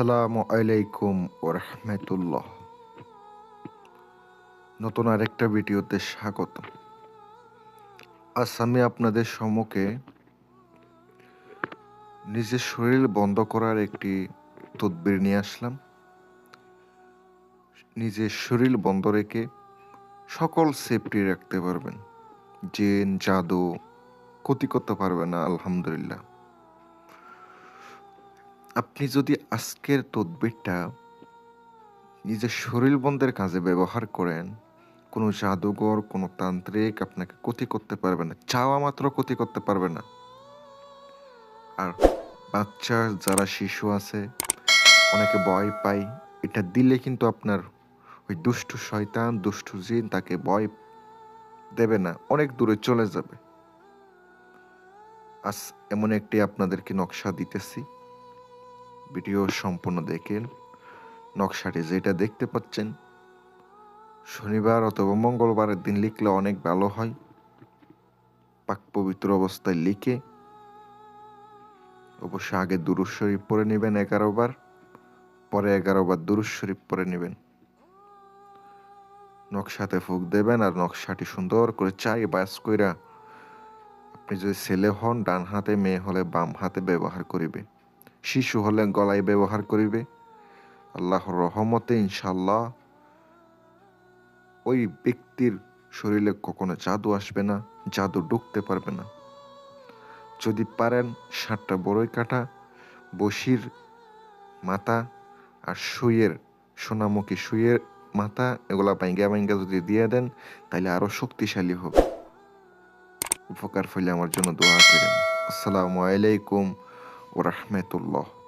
আসসালামু আলাইকুম ওরহমতুল্লাহ নতুন আরেকটা ভিডিওতে স্বাগত। আজ আমি আপনাদের সম্মুখে নিজের শরীর বন্ধ করার একটি তদবির নিয়ে আসলাম। নিজের শরীর বন্ধ রেখে সকল সেফটি রাখতে পারবেন। জেন, জাদু, ক্ষতি করতে পারবে না, আলহামদুলিল্লাহ। আপনি যদি আজকের তদবিরটা নিজের শরীর বন্ধের কাজে ব্যবহার করেন, কোনো জাদুঘর, কোনো তান্ত্রিক আপনাকে ক্ষতি করতে পারবে না, চাওয়া মাত্র ক্ষতি করতে পারবে না। আর বাচ্চা, যারা শিশু আছে, অনেকে ভয় পায়, এটা দিলে কিন্তু আপনার ওই দুষ্টু শয়তান, দুষ্টু জিন তাকে ভয় দেবে না, অনেক দূরে চলে যাবে। আজ এমন একটি আপনাদেরকে নকশা দিতেছি। ভিডিও সম্পূর্ণ দেখেন নকশাটি যেটা দেখতে পাচ্ছেন, শনিবার অথবা মঙ্গলবারের দিন লিখলে অনেক ভালো হয়। পাক পবিত্র অবস্থায় লিখে অবশ্য আগে দুরুজ শরীফ পরে নেবেন এগারো বার পরে এগারো বার দুরুজ শরীফ পরে নেবেন। নকশাতে ফুক দেবেন আর নকশাটি সুন্দর করে চাই বাস কইরা আপনি যদি ছেলে হন, ডান হাতে মেয়ে হলে বাম হাতে ব্যবহার করিবে। শিশু হলে গলায় ব্যবহার করিবে। আল্লাহর রহমতে ইনশাল্লাহ ওই ব্যক্তির শরীরে কখনো জাদু আসবে না, জাদু ঢুকতে পারবে না। যদি পারেন ষাটটা বড়ই কাটা বসির মাথা আর সুইয়ের, সোনামুখী সুইয়ের মাথা এগুলা বাইঙ্গা বাইঙ্গা যদি দিয়ে দেন তাহলে আরও শক্তিশালী হবে উপকার ফলে আমার জন্য দোয়া করেন। আসসালামু আলাইকুম ওরহমতুল্লাহ